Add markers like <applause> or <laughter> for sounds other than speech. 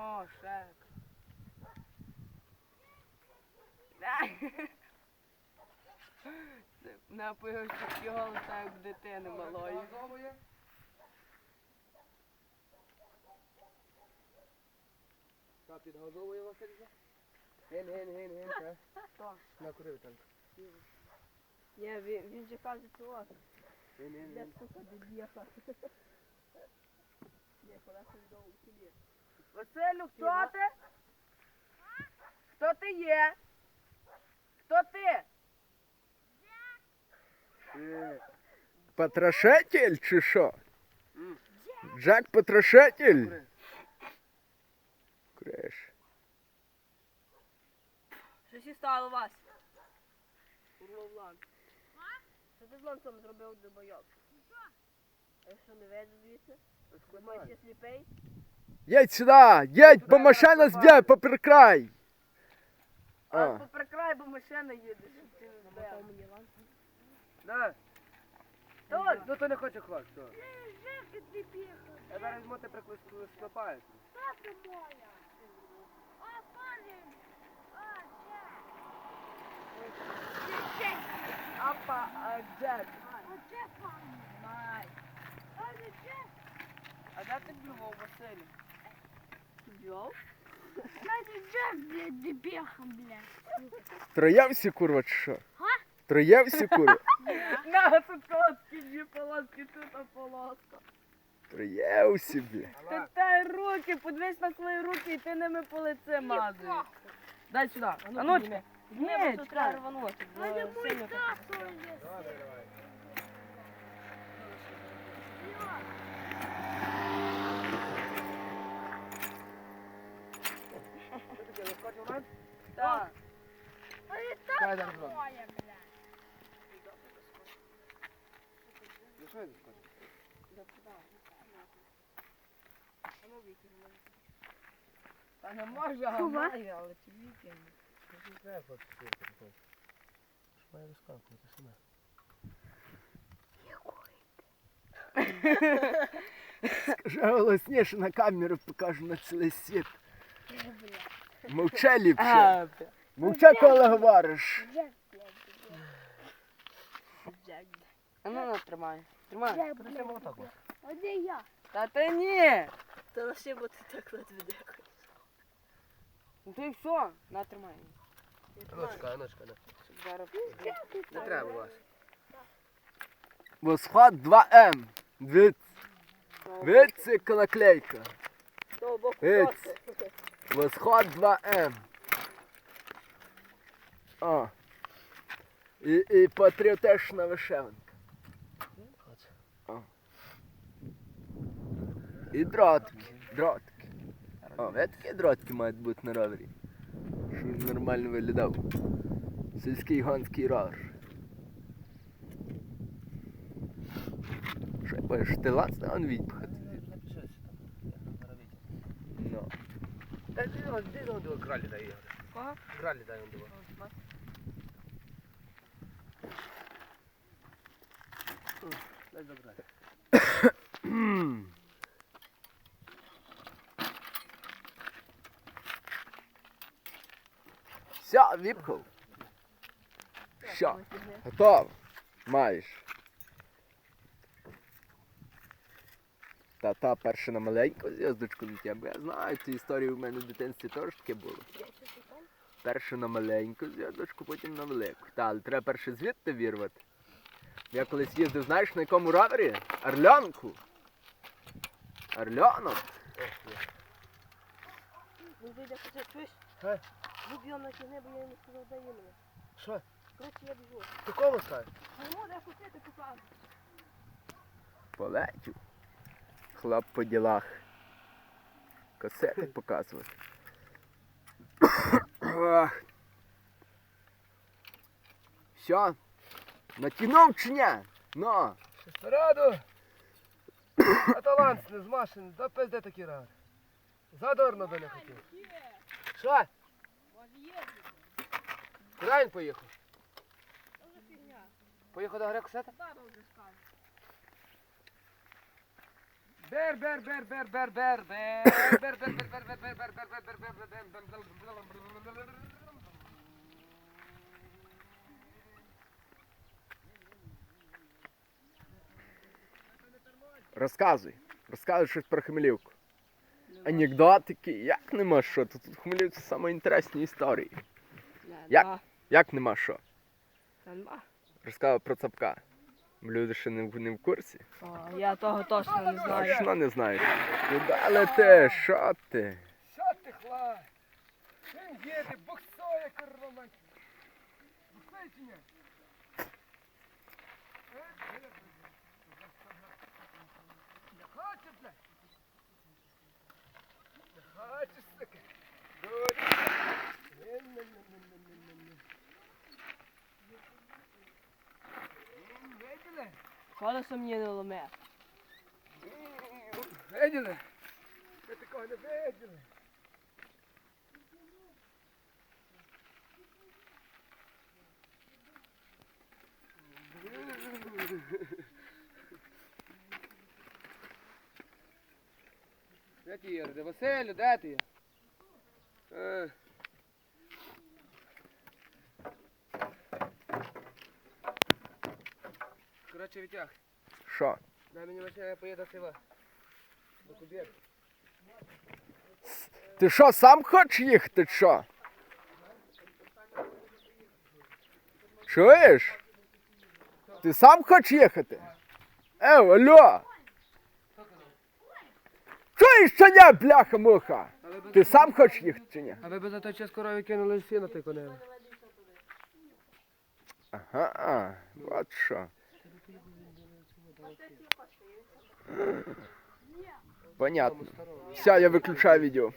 Ó, oh, chato. Напою його так дитини малої. Та підгазовує вас різа? Ген, ген, ген, ген, та. Хто? Накурив там. Я, він, він чекав за цього. Ген, ген, ген. Я сука, дебіха. Я куди довго тілі. Василю, хто ти? Хто ти є? Хто ти? Потрошитель чи що? Джек Потрошитель? Кури. Креш. Що сі стало вас? Урловлан. Що ти з ланцом зробив до бойок? Я що не видно звідси? Думаєш, я сліпий? Едь сюда! Едь, бо машина зб'є, поприкрай! А, А. поприкрай, бо машина їде. Да. Та ну то не хоче хлоп, що? Я зараз йому тебе приклепаю. Тата моя. А, пане. А, де? Апа, а де? А де пане? Май. А де? А де ти був, Василь? взяв. Значить, курва, чи що? Троявся, курва? <laughs> На, тут колодки, дві полоски, тут полоска. Троявся, блядь. Та тай руки, подивись на свої руки і ти ними по лице мазуєш. Дай сюди, а ну тебе. Ну, Ні, чекай. А не мой тато, Давай, давай. Дай зараз зроблю. Ну що я розкочив? Та не може, а має, але чи вікінг. Треба підсвітити. Що має розкакувати сюди? Скажи голосніше на камеру покажу на цілий світ. Мовча ліпше. А, бля. Мовча, коли говориш. А ну, ну, тримай. Тримай. Принеси молоток. А де я? Та ти ні. Та лише бо ти так ледве дякуєш. Ну ти все, на тримай. Ночка, ночка, на. Щоб зараз... Не треба вас. Восход 2М. Виць. Виць, яка наклейка. Просто. Восход 2М. О. І, і патріотична вишиванка. І дротки. Дротки. О, ви такі дротки мають бути на ровері. Щоб нормально виглядав. Сільський гонський ровер. Що я бачиш, ти лацне, он відпхати. Ну. Та ти до кралі його. Кого? Кралі дай он до. Дай забрати. Все, віпхав. Все, готово. Маєш. Та та перша на маленьку зв'язочку летя, бо я знаю, ці історії в мене в дитинстві теж таке було. Першу на маленьку зв'язочку, потім на велику. Та, але треба перше звідти вірвати. Я колись їздив, знаєш, на якому ровері? Орлянку. Орлянок. Він вийде хоча чуєш? Будь його натягни, бо я не сказав, де іменно. Що? Коротше, я біжу. Ти кому скажеш? Не можу, я купити покажу. Полетів. Хлоп по ділах. Касети <laughs> показувати. Все. Натягнув чи ні? Ну. Раду! А талант не змашений, да пизде такі ради. Задорно до не хотів. Що? Він поїхав? Поїхав до Грекосета? Бер, бер, бер, бер, бер, бер, бер, бер, бер, бер, бер, бер, Розказуй. Розказуй щось про Хмелівку. Анекдотики, як нема що? Тут тут Хмелівці саме інтересні історії. Як? Як нема що? Нема. Розказав про цапка. Люди ще не, в- не в курсі. О, я того точно не знаю. Точно не знаєш. Куди летиш? Що ти? Що ти, хла? Він їде, буксує, курва мать. Буксує чи ні? Е? Не хоче, блядь? Не хочеш, сука? Дурі. Не-не-не-не-не-не-не. М, Виділи? Колесо мені не ломе. Виділи? Ви такого не виділи. Є? Василю, де ти? Е. Коротше, Вітяг, Що? дай мені машина, я поїду сива. До Кубєр. Ти що, сам хочеш їхати, що? Чуєш? Ти сам хочеш їхати? Ев, алло! Чуєш, чи ні, бляха-муха? Ти сам хочеш їх чи ні? А ви б за той час корові кинули сіно ти конем. Ага, от що. Понятно. Все, я виключаю відео.